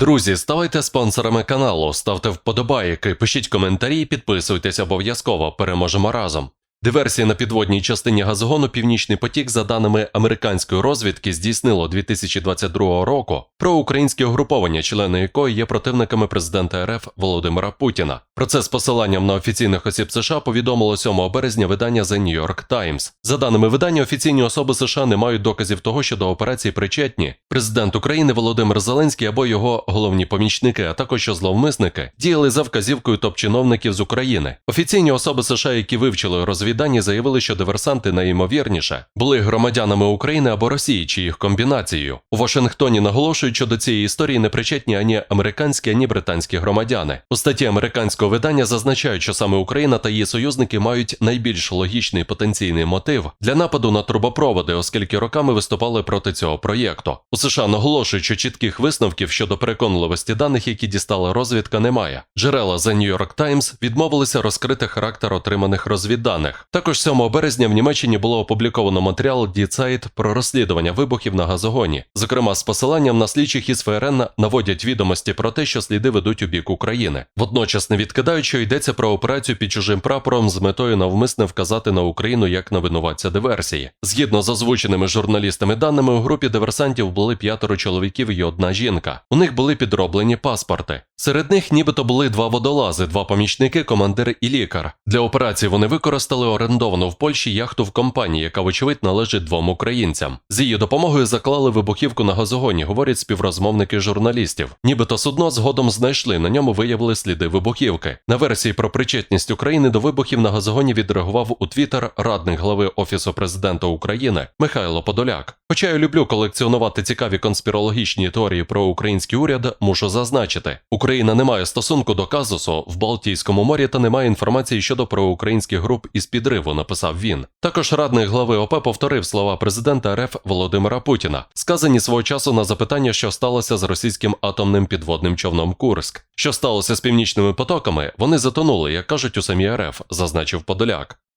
Друзі, ставайте спонсорами каналу, ставте вподобайки, пишіть коментарі, підписуйтесь обов'язково. Переможемо разом. Диверсія на підводній частині газогону Північний потік, за даними американської розвідки, здійснило 2022 року про українське угруповання, члени якої є противниками президента РФ Володимира Путіна. Про це з посиланням на офіційних осіб США повідомило 7 березня видання The New York Times. За даними видання, офіційні особи США не мають доказів того, що до операції причетні президент України Володимир Зеленський або його головні помічники, а також зловмисники діяли за вказівкою топ-чиновників з України. Офіційні особи США, які вивчили розвіддані, заявили, що диверсанти найімовірніше були громадянами України або Росії чи їх комбінацією. У Вашингтоні наголошують, що до цієї історії не причетні ані американські, ані британські громадяни. У статті американського видання зазначають, що саме Україна та її союзники мають найбільш логічний потенційний мотив для нападу на трубопроводи, оскільки роками виступали проти цього проєкту. США наголошують, що чітких висновків щодо переконливості даних, які дістала розвідка, немає. Джерела The New York Times відмовилися розкрити характер отриманих розвідданих. Також 7 березня в Німеччині було опубліковано матеріал Zeit про розслідування вибухів на газогоні. Зокрема, з посиланням на слідчих із ФРН наводять відомості про те, що сліди ведуть у бік України. Водночас не відкидають, що йдеться про операцію під чужим прапором з метою навмисне вказати на Україну як на винуватця диверсії. Згідно з озвученими журналістами даними, у групі диверсантів були п'ятеро чоловіків і одна жінка. У них були підроблені паспорти. Серед них нібито були два водолази, два помічники, командир і лікар. Для операції вони використали орендовану в Польщі яхту в компанії, яка, вочевидь, належить двом українцям. З її допомогою заклали вибухівку на газогоні, говорять співрозмовники журналістів. Нібито судно згодом знайшли, на ньому виявили сліди вибухівки. На версії про причетність України до вибухів на газогоні відреагував у Твіттер радник глави Офісу президента України Михайло Подоляк. Хоча я люблю колекціонувати цікаві конспірологічні теорії про український уряд, мушу зазначити, Україна не має стосунку до казусу в Балтійському морі та не має інформації щодо проукраїнських груп із підриву, написав він. Також радник глави ОП повторив слова президента РФ Володимира Путіна, сказані свого часу на запитання, що сталося з російським атомним підводним човном Курск. Що сталося з північними потоками, вони затонули, як кажуть у самій РФ, зазначив Подоляк.